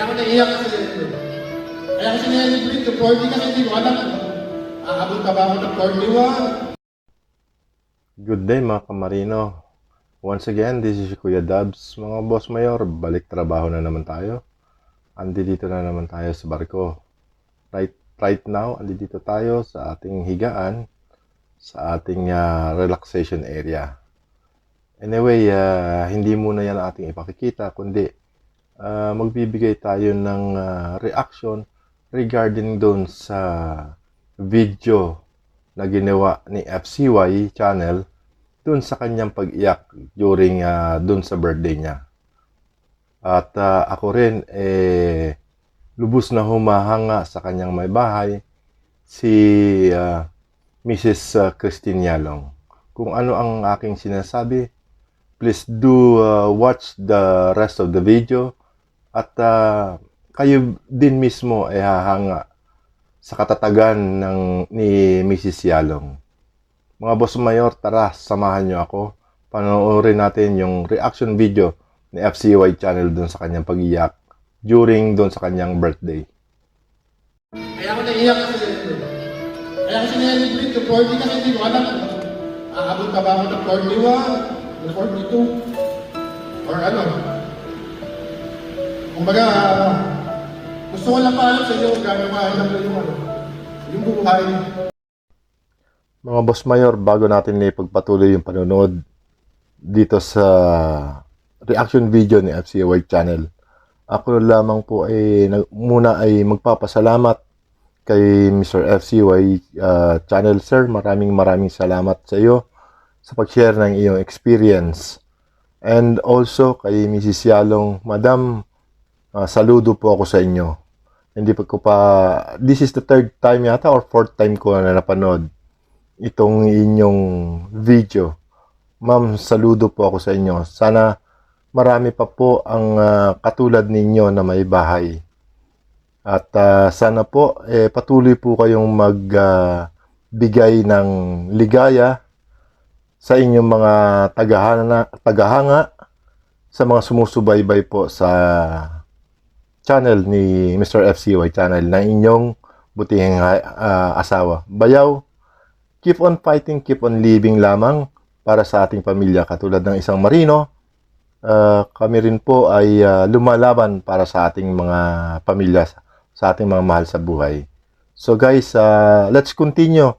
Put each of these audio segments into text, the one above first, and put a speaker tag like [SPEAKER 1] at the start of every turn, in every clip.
[SPEAKER 1] Kaya ako naiiyak kasi ganito. Kaya ako sinelebrate yung 40 kasi hindi ko alam aabot pa ba ako ng 41.
[SPEAKER 2] Good day mga kamarino. Once again, this is Kuya Dubs. Mga boss mayor, balik trabaho na naman tayo. Andi dito na naman tayo sa barko. Right, right now, andi dito tayo sa ating higaan, sa ating ah, relaxation area. Anyway, ah, hindi muna yan ating ipakikita, kundi ah, magbibigay tayo ng ah, reaction regarding doon sa video na ginawa ni FCY channel dun sa kanyang pag-iyak during uh, dun sa birthday niya. At ah, ako rin eh lubos na humahanga sa kanyang may bahay si ah, Mrs. ah, Christine Yalong. Kung ano ang aking sinasabi, please do ah, watch the rest of the video at ah, kayo din mismo ay hahanga sa katatagan ng ni Mrs. Yalong. Mga boss mayor, tara, samahan nyo ako. Panoorin natin yung reaction video ni FCY channel dun sa kanyang pag-iyak during dun sa kanyang birthday.
[SPEAKER 1] Kaya ako naiiyak kasi ganito. Kaya ako sinelebrate yung 40 kasi hindi ko alam aabot pa ba ako ng 41, ng 42, or ano. Kumbaga, gusto ko lang paalam sa inyo kung gano'n mahirap na yung ano, yung buhay.
[SPEAKER 2] Mga boss mayor, bago natin ipagpatuloy yung panonood dito sa reaction video ni FCY channel, ako lamang po ay muna ay magpapasalamat kay Mr. FCY uh, channel sir. Maraming maraming salamat sa iyo sa pag-share ng iyong experience. And also kay Mrs. Yalong, Madam, uh, saludo po ako sa inyo. Hindi pa ko pa, this is the third time yata or fourth time ko na napanood itong inyong video. Ma'am, saludo po ako sa inyo. Sana marami pa po ang ah, katulad ninyo na may bahay. At ah, sana po eh, patuloy po kayong magbigay ng ligaya sa inyong mga tagahanga, tagahanga sa mga sumusubaybay po sa channel ni Mr. FCY channel ng inyong butihing ah, asawa. Bayaw, keep on fighting, keep on living lamang para sa ating pamilya. Katulad ng isang marino, ah, kami rin po ay ah, lumalaban para sa ating mga pamilya, sa ating mga mahal sa buhay. So guys, ah, let's continue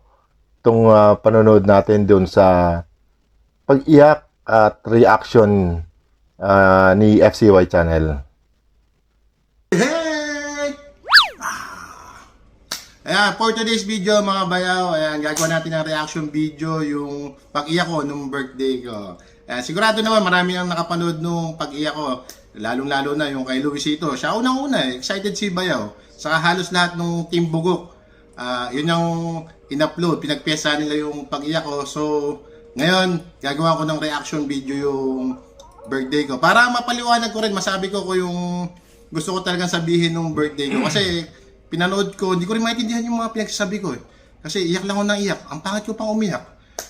[SPEAKER 2] itong ah, panonood natin doon sa pag-iyak at reaction ah, ni FCY channel.
[SPEAKER 1] Hey! Ayan, for today's video mga bayaw, ayan, gagawa natin ng reaction video yung pag-iyak ko nung birthday ko. Ayan, sigurado naman marami ang nakapanood nung pag-iyak ko. Lalong-lalo na yung kay Luisito. Siya unang-una eh, excited si Bayaw. Saka halos lahat ng Team Bugok. Ah, yun yung in-upload, pinagpesa nila yung pag-iyak ko. So, ngayon, gagawa ko ng reaction video yung birthday ko. Para mapaliwanag ko rin, masabi ko ko yung gusto ko talagang sabihin nung birthday ko. Kasi pinanood ko, hindi ko rin maintindihan yung mga pinagsasabi ko eh. Kasi iyak lang ako nang iyak. Ang pangit ko pang umiyak.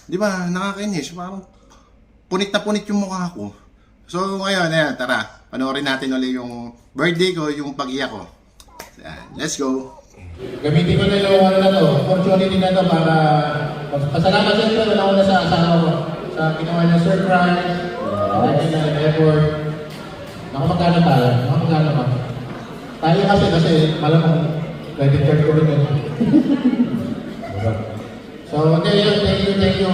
[SPEAKER 1] Di ba? Nakakainis. Parang punit na punit yung mukha ko. So ngayon, ayan, tara. Panoorin natin ulit yung birthday ko, yung pag-iyak ko. Ayan, let's go. Gamitin ko na yung ano na to, opportunity na to para pasalamat sa ito na una sa asawa sa ginawa niya surprise, uh, na effort. Naku, magkano tayo? Naku, magkano ba? Tayo kasi, kasi malamang credit card ko rin yun. so, okay, yun, thank you, thank you.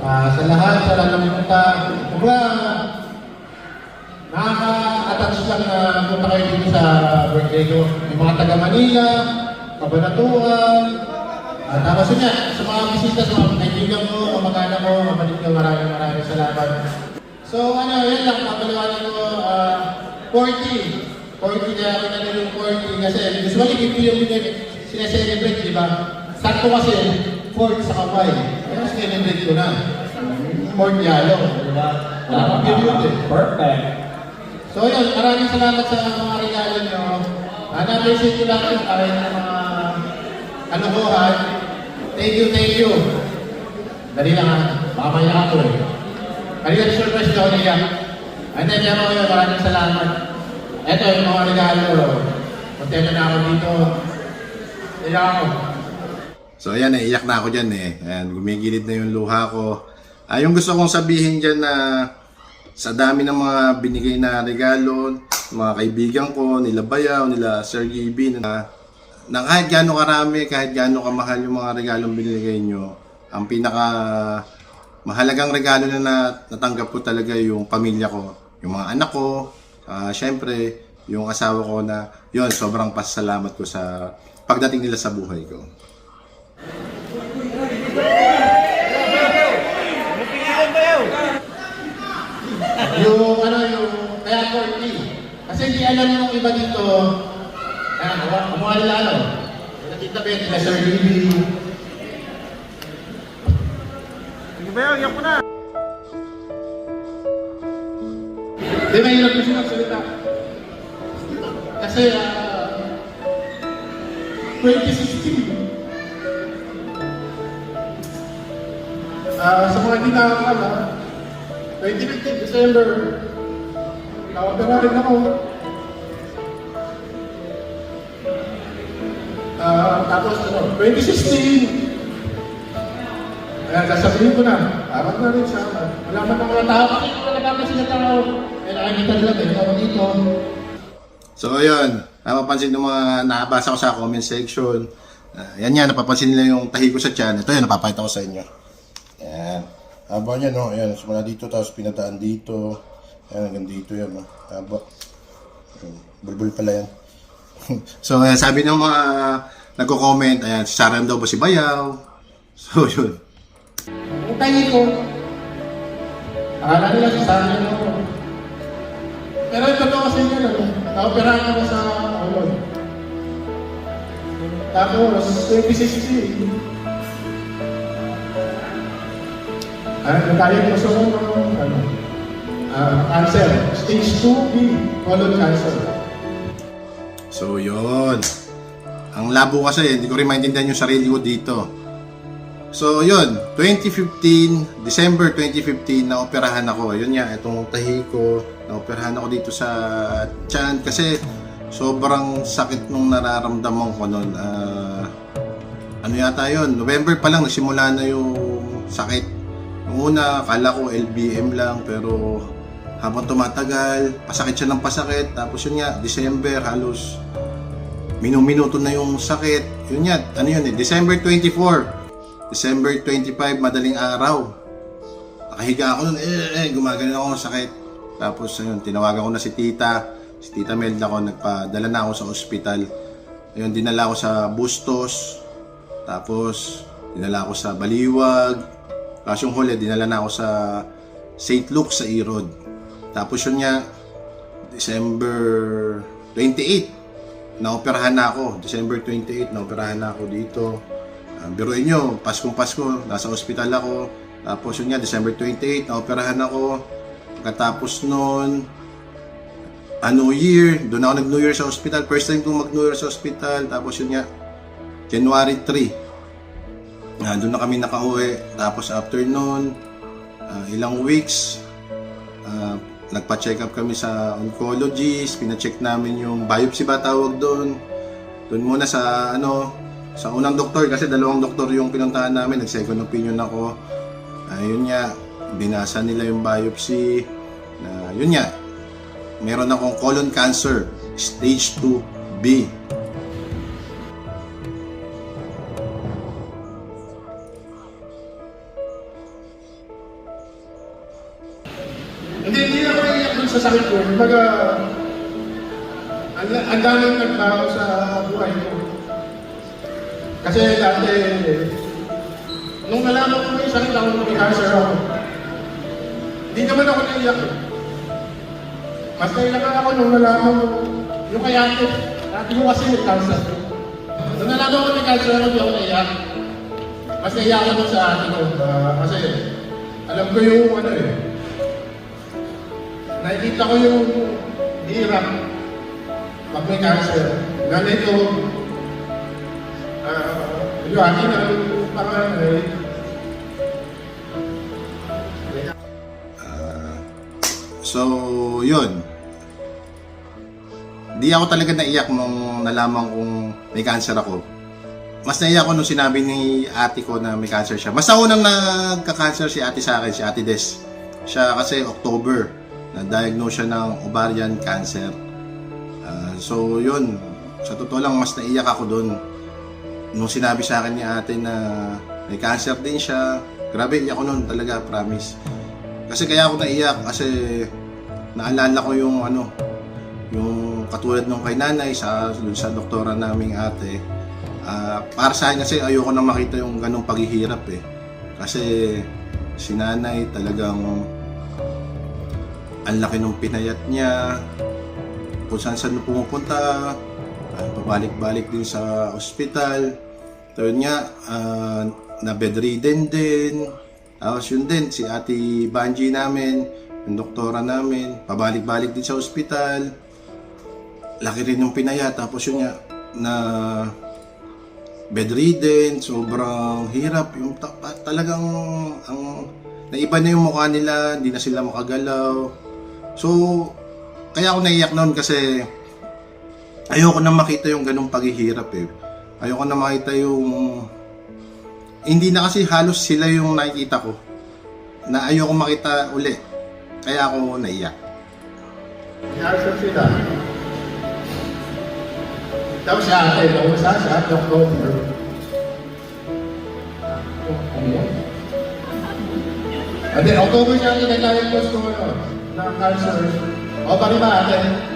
[SPEAKER 1] Ah, sa lahat, sa lahat ng punta. Kumbaga, nakaka-attach lang na punta kayo dito sa birthday ko. Yung mga taga Manila, Kabanatuan, at tapos yun nga, sa mga bisita, sa mga kaibigan ko, kamag-anak kapatid ko, maraming maraming salamat. So ano, yun lang, papaliwanag ko, ah, 40. 40 kaya ako na yung 40 kasi usually ito yung sineselebrate, di ba? Sakto kasi, 4 sa kapay. Kaya sineselebrate ko na. 4 yalo, di ba? Period eh.
[SPEAKER 3] Perfect.
[SPEAKER 1] So yun, maraming salamat sa mga regalo nyo. Hanapin ko lang yung para ng mga kalokohan. Thank you, thank you. Dali lang ha, baka maya ako eh. Kanina surprise daw niya. And then, yan ako yun, maraming salamat. Eto yung mga regalo. Kontento na ako dito. Iyak ako. So ayan, naiyak na ako dyan eh. Ayan, gumigilid na yung luha ko. Ah, yung gusto kong sabihin dyan na sa dami ng mga binigay na regalo, mga kaibigan ko, nila Bayaw, nila Sir GB, na, na kahit gaano karami, kahit gaano kamahal yung mga regalong binigay nyo, ang pinaka mahalagang regalo na, na natanggap ko talaga yung pamilya ko, yung mga anak ko, ah, syempre, yung asawa ko na, yon sobrang pasalamat ko sa pagdating nila sa buhay ko. yung ano yung kaya 40. Kasi hindi alam yung iba dito. Ayan, kumuha- nila ano. Nakita ba yun nila Sir Libby. Yun? Iyak mo na. Di ba hirap kasi magsalita? Kasi ah 2016. Ah, sa mga hindi nakakala, 2015 December, nakapera rin ako. Ah, tapos ano, 2016, Ayan, sasabihin ko na, dapat na rin sa malaman ng mga tao. Kasi kung talaga kasi ng tao, eh nakikita nila, ganyan ako dito. So ayun, napapansin ng mga nakabasa ko sa comment section. Ah, yan yan, napapansin nila yung tahi ko sa tiyan. Ito yan, napapakita ko sa inyo. Ayan. Haba niya, no? Ayan, simula dito, tapos pinadaan dito. Ayan, hanggang dito yan, no? Haba. Ayan, Bulbul pala yan. so, ayan, sabi ng mga nagko-comment, ayan, si Sarah daw ba si Bayaw? So, yun. Ang tayo ko, akala nila Sarah yun ako. Pero ito totoo kasi yun, ano? Naoperahan ako sa ulod. Tapos, 2016, ano, nagdiagnose ako ng ano, ah, cancer. Stage 2B, colon cancer. So, yun. Ang labo kasi, hindi ko rin maintindihan yung sarili ko dito. So, yun. 2015, December 2015, naoperahan ako. Yun nga, itong tahi ko. Naoperahan ako dito sa tiyan kasi sobrang sakit nung nararamdaman ko noon. Ah, ano yata yun? November pa lang, nagsimula na yung sakit. Yung una, akala ko LBM lang, pero habang tumatagal, pasakit siya ng pasakit. Tapos yun nga, December, halos minuminuto na yung sakit. Yun nga, ano yun eh, December 24. December 25, madaling araw. Nakahiga ako nun, eh, eh, gumagano ako sakit. Tapos, ayun, tinawagan ko na si tita. Si tita Melda ko, nagpadala na ako sa ospital. Ayun, dinala ako sa Bustos. Tapos, dinala ako sa Baliwag. Tapos yung huli, dinala na ako sa St. Luke sa Erod. Tapos yun nga, December 28, naoperahan na ako. December 28, naoperahan na ako dito. Uh, biruin nyo, Paskong Pasko, nasa ospital ako. Tapos yun nga, December 28, naoperahan ako. Pagkatapos nun, a New Year, doon ako nag-New Year sa ospital. First time kong mag-New Year sa ospital. Tapos yun nga, January 3, Ah, doon na kami nakauwi. Tapos after noon, ah, ilang weeks, ah, nagpa-check up kami sa oncologist, pina-check namin yung biopsy ba tawag doon. Doon muna sa ano, sa unang doktor kasi dalawang doktor yung pinuntahan namin, nag-second opinion ako. Ayun nga, binasa nila yung biopsy. Na yun nga, meron akong colon cancer, stage 2B. Hindi, hindi ako naiyak dun sa sakit ko. Kumbaga, ang, daming nagbago sa ko. Kasi dati, nung nalaman ko may sakit ako, may cancer ako, hindi naman ako naiyak. eh. Mas naiyak ako nung nalaman ko, yung kay ate, ate ko kasi may cancer. Nung nalaman ko may cancer ako, hindi ako naiyak. Mas naiyak ako sa ate ko. ah, kasi, alam ko yung ano eh, nakikita ko yung hirap pag may cancer. Ganito, yung akin na yung panganay. Ah, so, yun. di ako talaga naiyak nung nalaman kong may cancer ako. Mas naiyak ko nung sinabi ni ate ko na may cancer siya. Mas unang nagka-cancer si ate sa akin, si ate Des. Siya kasi October, na-diagnose siya ng ovarian cancer. Ah, so yun, sa totoo lang mas naiyak ako doon. Nung sinabi sa akin ni ate na may cancer din siya, grabe iyak ko noon talaga, promise. Kasi kaya ako naiyak kasi naalala ko yung ano, yung katulad nung kay nanay sa sa doktora naming ate. Ah, para sa akin kasi ayoko na makita yung ganong paghihirap eh. Kasi si nanay talagang ang laki ng pinayat niya kung saan saan pumupunta ah, pabalik-balik din sa ospital so nga ah, na bedridden din tapos yun din si ate Banji namin yung doktora namin pabalik-balik din sa ospital laki rin yung pinayat tapos yun nga na bedridden, sobrang hirap. Yung ta- talagang ang naiba na yung mukha nila, hindi na sila makagalaw. So, kaya ako naiyak noon kasi ayoko na makita yung ganong paghihirap eh. Ayoko na makita yung hindi na kasi halos sila yung nakikita ko na ayoko makita uli. Kaya ako naiyak.
[SPEAKER 3] Yarsa sila. Tapos sa atin, nausa sa October. Ano yan? At then, October niya ang inadiagnose ko ano, na cancer. O, bali ba atin?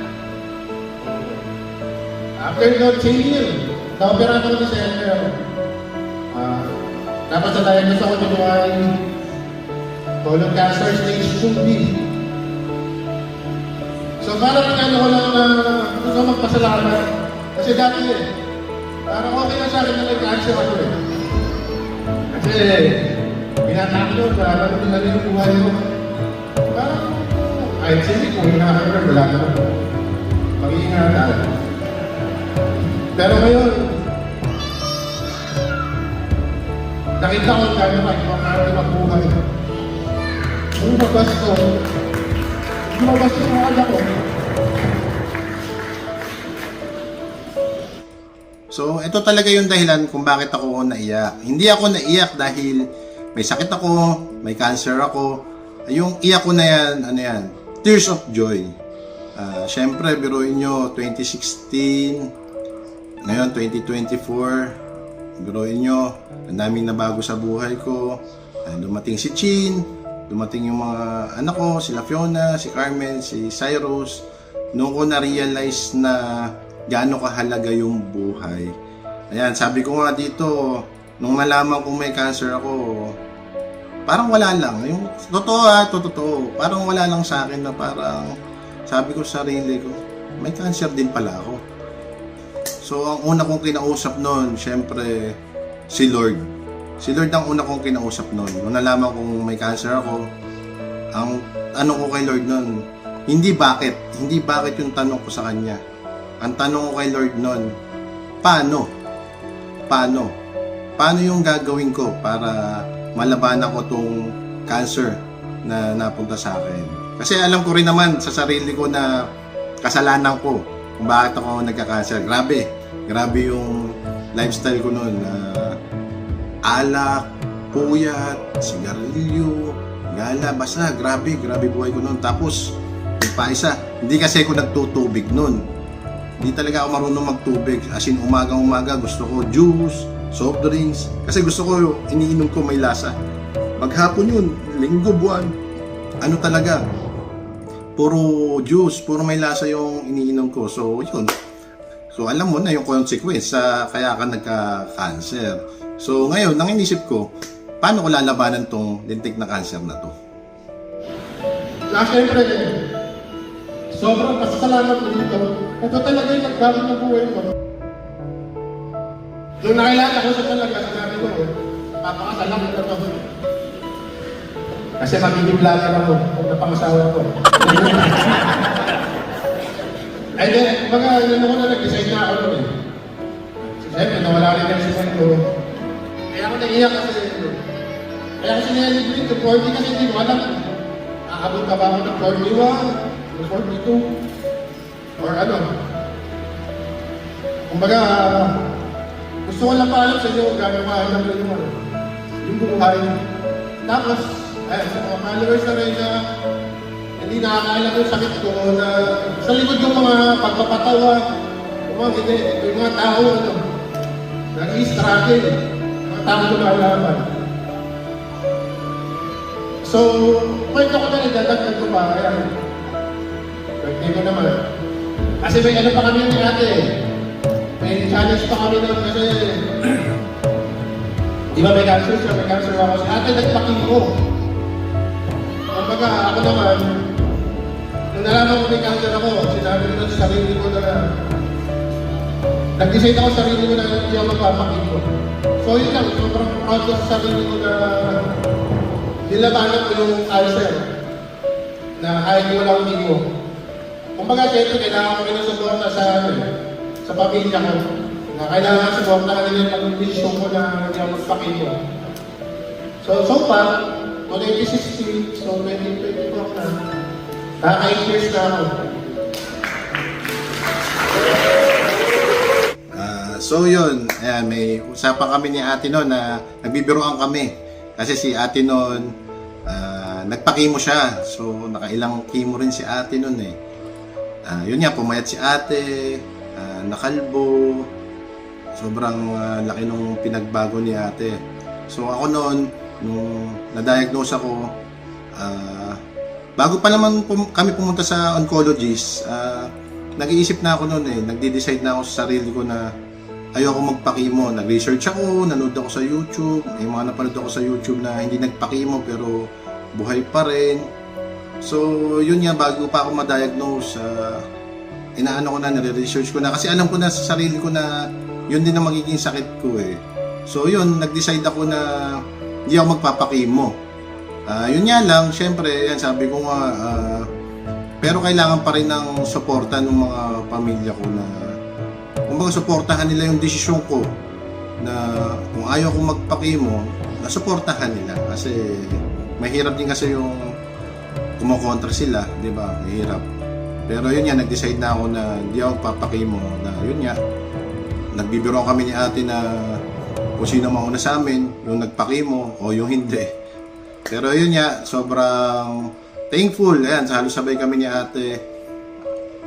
[SPEAKER 3] After noon, same year. Na-opera ko na sa December. Ah, dapat sa diagnose ako January. Colon cancer stage 2B. So parang ano ko lang na gusto ko magpasalamat. Kasi dati eh, parang okay na sa akin na nag-cancer ako eh. Kasi binatakot ko, parang hindi na rin yung buhay ko. Parang kahit sige kung hinahanap, wala naman. Mag-iingatan. Pero ngayon, nakita ko kaya pa, makakarating magbuhay. Lumabas ko, lumabas yung mga anak ko.
[SPEAKER 1] So, ito talaga yung dahilan kung bakit ako naiyak. Hindi ako naiyak dahil may sakit ako, may cancer ako. Yung iyak ko na yan, ano yan, tears of joy. Ah, Siyempre, biruin nyo, 2016, ngayon 2024, biruin nyo, ang daming nabago sa buhay ko. Ah, dumating si Chin, dumating yung mga anak ko, sila Fiona, si Carmen, si Cyrus. Noong ko na-realize na gaano kahalaga yung buhay. Ayan, sabi ko nga dito, nung nalaman kong may cancer ako, parang wala lang. Yung totoo ha, to- totoo. Parang wala lang sa akin na parang sabi ko sa sarili ko, may cancer din pala ako. So, ang una kong kinausap noon, syempre, si Lord. Si Lord ang una kong kinausap noon. Nung nalaman kong may cancer ako, ang tanong ko kay Lord noon, hindi bakit, hindi bakit yung tanong ko sa Kanya. Ang tanong ko kay Lord noon, paano? Paano? Paano yung gagawin ko para malabanan ko tong cancer na napunta sa akin? Kasi alam ko rin naman sa sarili ko na kasalanan ko kung bakit ako nagka-cancer. Grabe. Grabe yung lifestyle ko noon na alak, puyat, sigarilyo, gala, basta grabe, grabe buhay ko noon. Tapos, pa isa, hindi kasi ako nagtutubig noon. Hindi talaga ako marunong magtubig. As in, umaga-umaga, gusto ko juice, soft drinks. Kasi gusto ko, iniinom ko may lasa. Maghapon yun, linggo, buwan. Ano talaga, puro juice, puro may lasa yung iniinom ko. So, yun. So, alam mo na yung consequence sa kaya ka nagka-cancer. So, ngayon, nang inisip ko, paano ko lalabanan tong lintik na cancer na to?
[SPEAKER 3] Kaya siyempre, sobrang pasasalamat ko dito. Ito talaga yung nagbago ng buhay ko. Nung nakilala ko siya talaga, sinabi ko, papakasalamat na to. Kasi magiging vlogger ako kung napangasawa ko. Ay, di, kumbaga, yun ako na nag-decide na ako nun eh. Siyempre, nawala rin yung sisend ko. Kaya ako naiyak kasi, kaya kasi nililibrin ko, 40 kasi hindi ko alam. Aabot ka ba ako ng 41, o 42, or ano. Kumbaga, gusto ko lang paalam sa inyo kung gano'n maalam ko yung, ano, yung buhay. Tapos, ay, sa mga followers na rin na hindi nakakaalam yung sakit ko na sa likod ng mga pagpapatawa, yung mga, hindi, yung mga tao, ano, nag-i-struggle, mga tao lumalaban. So, kwento ko na rin, dadagdag ko pa, ayan. Birthday ko naman. Kasi may ano pa kami ni ate. May challenge pa kami nun kasi Di ba may cancer siya? May cancer ako. Si ate nagpakimo. Kumbaga ako naman, nung nalaman ko may cancer ako, sinabi ko sa sarili ko na nag-decide ako sa sarili ko na hindi ako magpapakimo. So yun lang, sobrang proud ko sa sarili ko na nilabanan ko yung cancer na kahit wala akong chemo. Kumbaga, siyempre, kailangan ko rin ng suporta sa, ano, eh, sa pamilya ko. Na kailangan suporta ka nila yung pag-desisyon ko na hindi ako magpakino. So, so far, 2016, so 2024 na, kaka 8 years na ako.
[SPEAKER 1] Ah, so yun, ayan, may usapan kami ni ate noon na nagbibiroan kami. Kasi si ate noon, ah, nagpakimo siya. So nakailang kimo rin si ate noon eh. Ah, yun nga, pumayat si ate, ah, nakalbo. Sobrang ah, laki nung pinagbago ni ate. So ako noon, nung na-diagnose ako, ah, bago pa naman pum- kami pumunta sa oncologist, ah, nag-iisip na ako noon eh, nagde-decide na ako sa sarili ko na ayoko magpakimo. Nag-research ako, nanood ako sa YouTube, may mga napanood ako sa YouTube na hindi nagpakimo pero buhay pa rin. So, yun nga, bago pa ako ma-diagnose, ah, inaano ko na, nire-research ko na. Kasi alam ko na sa sarili ko na yun din ang magiging sakit ko eh. So, yun, nag-decide ako na hindi ako magpapakimo. Ah, yun nga lang, syempre, yan, sabi ko nga, ah, pero kailangan pa rin ng suporta ng mga pamilya ko na kumbaga suportahan nila yung desisyon ko na kung ayaw ko magpakimo, na suportahan nila kasi mahirap din kasi yung kumukontra sila, di ba? Mahirap. Pero yun nga, nag-decide na ako na hindi ako papakimo na yun nga, nagbibiro kami ni ate na kung sino mauna sa amin, yung nagpakimo o yung hindi. Pero yun nga, sobrang thankful. Ayan, halos sabay kami ni ate.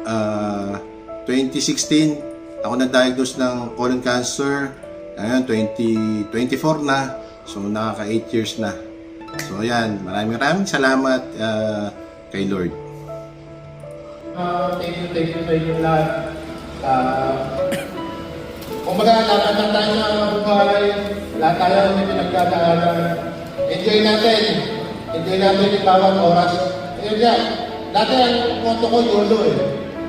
[SPEAKER 1] Ah, 2016, ako na-diagnose ng colon cancer. Ayun, 2024 na. So, nakaka 8 years na. So, ayan, maraming maraming salamat ah, kay Lord.
[SPEAKER 3] Uh, thank you, thank you sa inyo lahat. Uh, kumbaga, lahat lang tayo sa buhay, lahat tayo may pinagdadaanan. Enjoy natin. Enjoy natin yung bawat oras. Ayun yan. Dati ang motto ko, YOLO eh.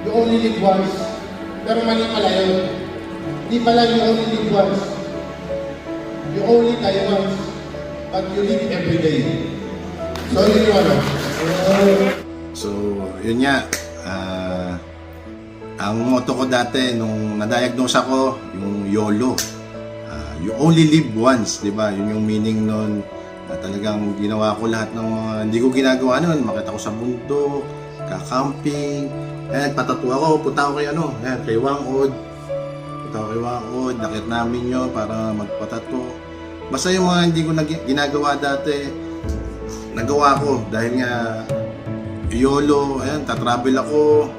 [SPEAKER 3] You only live once. Pero mali pala yun. Hindi pala you only live once. You only die once. But you live every day. So, yun yung ano.
[SPEAKER 1] So, yun nga. ah, ang motto ko dati nung na-diagnose ako, yung YOLO. Ah, you only live once, di ba? Yun yung meaning nun. Na talagang ginawa ko lahat ng mga hindi ko ginagawa nun. Makita ko sa bundok, kakamping. Eh, patatu ako, punta ako kay ano, eh, kay Wangod. Punta ako kay Wangod, nakit namin yun para magpatato. Basta yung mga hindi ko nag- ginagawa dati, nagawa ko dahil nga YOLO, ayan, tatravel ako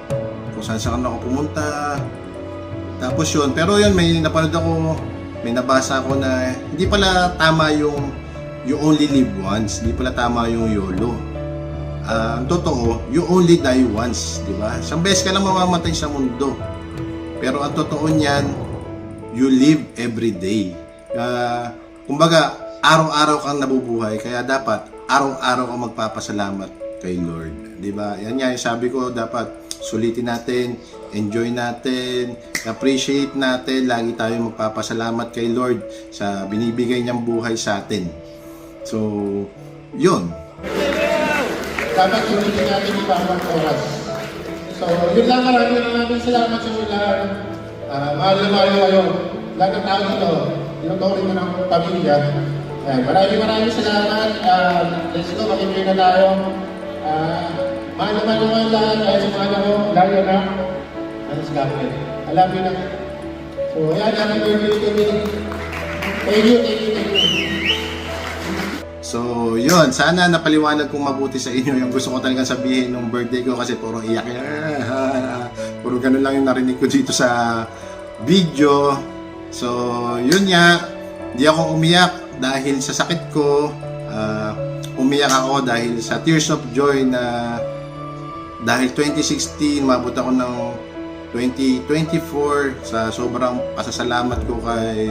[SPEAKER 1] kung saan saan ako pumunta. Tapos yun, pero yun, may napanood ako, may nabasa ako na hindi pala tama yung you only live once, hindi pala tama yung YOLO. Ah, ang totoo, you only die once, di ba? Isang beses ka lang mamamatay sa mundo. Pero ang totoo niyan, you live every day. Ah, kumbaga, araw-araw kang nabubuhay, kaya dapat araw-araw kang magpapasalamat kay Lord. 'Di ba? Yan nga yung sabi ko, dapat sulitin natin, enjoy natin, appreciate natin, lagi tayo magpapasalamat kay Lord sa binibigay niyang buhay sa atin. So, yun.
[SPEAKER 3] dapat sulitin natin yung bawat oras. So, yun lang maraming maraming salamat sa lahat. Uh, mahal na mahal kayo. Lahat ng tao dito, tinutuloy ko ng pamilya. Ayan, maraming maraming salamat. Uh, let's go, makinig na tayo. Uh, mahal na mahal ko kayo lahat. Kaya sa mga ko, lalo na, ano si Gabriel. Love you na. So, ayan, happy birthday to me. Thank you, thank you, thank you.
[SPEAKER 1] So, yun. Sana napaliwanag kong mabuti sa inyo yung gusto ko talagang sabihin nung birthday ko kasi puro iyak. puro ganun lang yung narinig ko dito sa video. So, yun nga. Hindi ako umiyak dahil sa sakit ko. Ah, umiyak ako dahil sa tears of joy na dahil 2016, mabot ako ng 2024 sa sobrang pasasalamat ko kay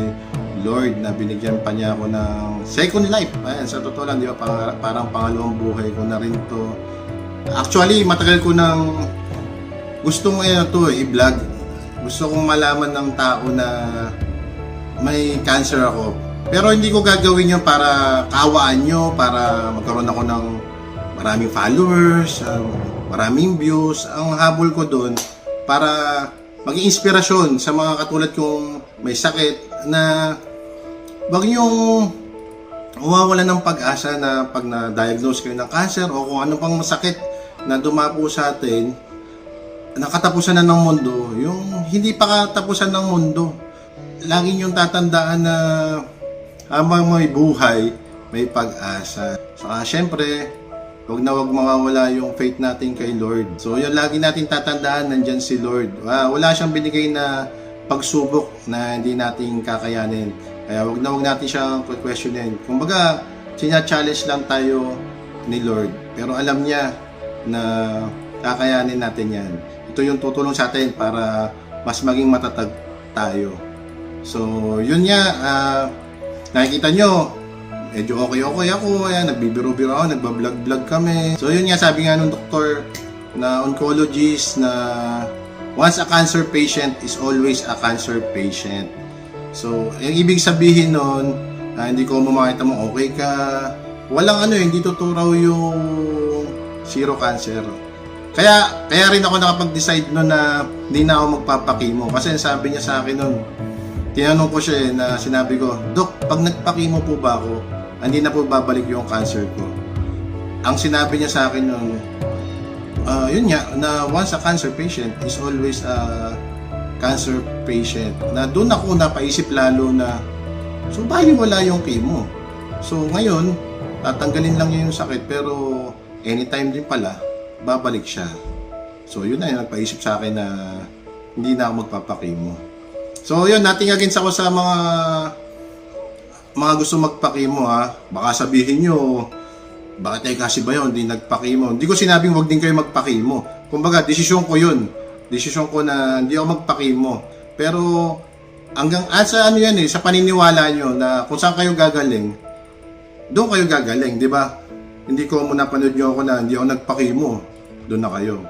[SPEAKER 1] Lord na binigyan pa niya ako ng second life. Ayan, sa totoo lang, di ba, parang, parang pangalawang buhay ko na rin to. Actually, matagal ko nang gustong ano to, eh, i-vlog. Gusto kong malaman ng tao na may cancer ako. Pero hindi ko gagawin yun para kawaan nyo, para magkaroon ako ng maraming followers, um, maraming views. Ang habol ko doon, para maging inspirasyon sa mga katulad kong may sakit na wag niyong mawawala ng pag-asa na pag na-diagnose kayo ng cancer o kung ano pang masakit na dumapo sa atin, nakatapusan na ng mundo, yung hindi pa katapusan ng mundo. Lagi niyong tatandaan na habang may buhay, may pag-asa. Saka syempre, Huwag na huwag mawawala yung faith natin kay Lord. So, yun, lagi natin tatandaan, nandyan si Lord. Ah, wala siyang binigay na pagsubok na hindi natin kakayanin. Kaya huwag na huwag natin siyang questionin. Kumbaga, sinya-challenge lang tayo ni Lord. Pero alam niya na kakayanin natin yan. Ito yung tutulong sa atin para mas maging matatag tayo. So, yun nga, ah, nakikita nyo, medyo okay-okay ako, ayan, nagbibiro-biro ako, nagbablog-vlog kami. So yun nga, sabi nga nung doktor na oncologist na once a cancer patient is always a cancer patient. So, yung ibig sabihin nun, ah, hindi ko mo makita mo okay ka, walang ano eh, hindi tuturaw yung zero cancer. Kaya, kaya rin ako nakapag-decide nun na hindi na ako magpapakimo. Kasi sabi niya sa akin nun, tinanong ko siya eh, na sinabi ko, Dok, pag nagpakimo po ba ako, hindi na po babalik yung cancer ko. Ang sinabi niya sa akin nun, ah, yun nga, na once a cancer patient is always a cancer patient. Na doon ako napaisip lalo na, so bali wala yung chemo. So ngayon, tatanggalin lang niya yung sakit pero anytime din pala, babalik siya. So yun na yung nagpaisip sa akin na hindi na ako magpapakimo. So yun, nating against ako sa mga mga gusto magpakimo ha. Baka sabihin nyo, bakit ay kasi ba yun, hindi nagpakimo. Hindi ko sinabing wag din kayo magpakimo. Kumbaga, desisyon ko yun. Desisyon ko na hindi ako magpakimo. Pero hanggang ah, sa ano yan eh, sa paniniwala nyo na kung saan kayo gagaling, doon kayo gagaling, di ba? Hindi ko muna panood nyo ako na hindi ako nagpakimo. Doon na kayo.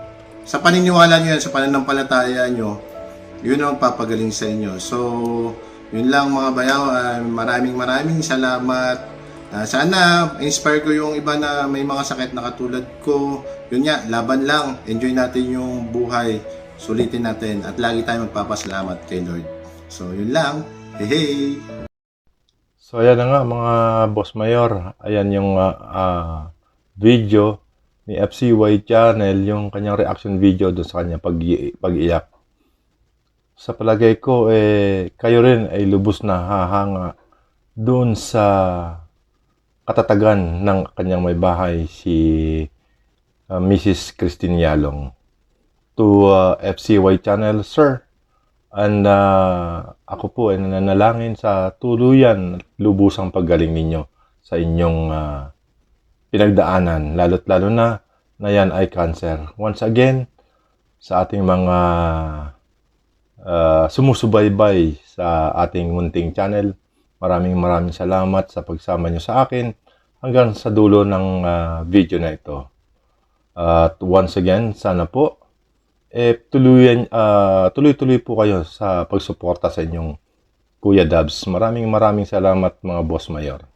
[SPEAKER 1] Sa paniniwala nyo yan, sa pananampalataya nyo, yun ang papagaling sa inyo. So, yun lang mga bayaw. Ah, maraming maraming salamat. Ah, sana inspire ko yung iba na may mga sakit na katulad ko. Yun nga, laban lang. Enjoy natin yung buhay. Sulitin natin. At lagi tayo magpapasalamat kay Lord. So, yun lang. Hey, hey!
[SPEAKER 2] So ayan na nga mga boss mayor, ayan yung ah, ah, video ni FCY channel, yung kanyang reaction video doon sa kanya pag pag-iyak. Sa palagay ko eh kayo rin ay lubos na hahanga doon sa katatagan ng kanyang may bahay si ah, Mrs. Christine Yalong. To ah, FCY channel, sir, And ah, ako po ay nananalangin sa tuluyan at lubusang paggaling ninyo sa inyong ah, pinagdaanan, lalo't lalo na na yan ay cancer. Once again, sa ating mga ah, sumusubaybay sa ating munting channel, maraming maraming salamat sa pagsama nyo sa akin hanggang sa dulo ng ah, video na ito. At once again, sana po eh tuluyan ah, tuloy-tuloy po kayo sa pagsuporta sa inyong Kuya Dabs. Maraming maraming salamat mga boss mayor.